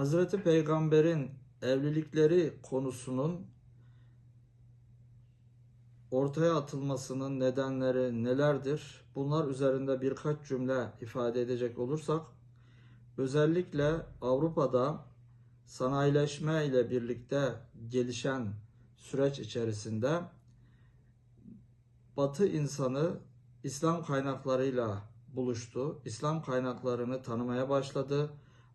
Hazreti Peygamber'in evlilikleri konusunun ortaya atılmasının nedenleri nelerdir? Bunlar üzerinde birkaç cümle ifade edecek olursak, özellikle Avrupa'da sanayileşme ile birlikte gelişen süreç içerisinde Batı insanı İslam kaynaklarıyla buluştu. İslam kaynaklarını tanımaya başladı.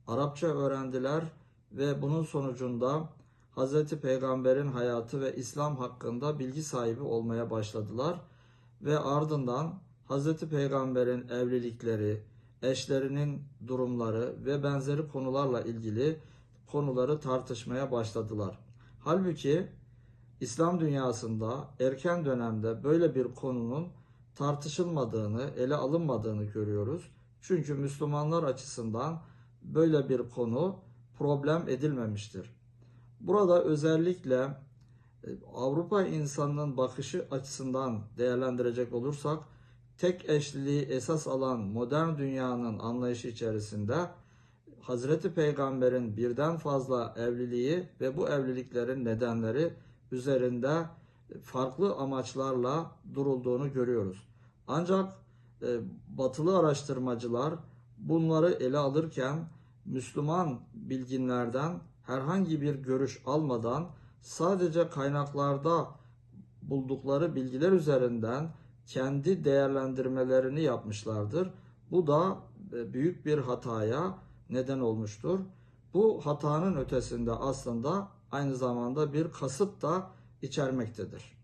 Arapça öğrendiler ve bunun sonucunda Hz. Peygamber'in hayatı ve İslam hakkında bilgi sahibi olmaya başladılar. Ve ardından Hz. Peygamber'in evlilikleri, eşlerinin durumları ve benzeri konularla ilgili konuları tartışmaya başladılar. Halbuki İslam dünyasında erken dönemde böyle bir konunun tartışılmadığını, ele alınmadığını görüyoruz. Çünkü Müslümanlar açısından böyle bir konu problem edilmemiştir. Burada özellikle e, Avrupa insanının bakışı açısından değerlendirecek olursak tek eşliliği esas alan modern dünyanın anlayışı içerisinde Hazreti Peygamber'in birden fazla evliliği ve bu evliliklerin nedenleri üzerinde farklı amaçlarla durulduğunu görüyoruz. Ancak e, batılı araştırmacılar bunları ele alırken Müslüman bilginlerden herhangi bir görüş almadan sadece kaynaklarda buldukları bilgiler üzerinden kendi değerlendirmelerini yapmışlardır. Bu da e, büyük bir hataya neden olmuştur. Bu hatanın ötesinde aslında aynı zamanda bir kasıt da içermektedir.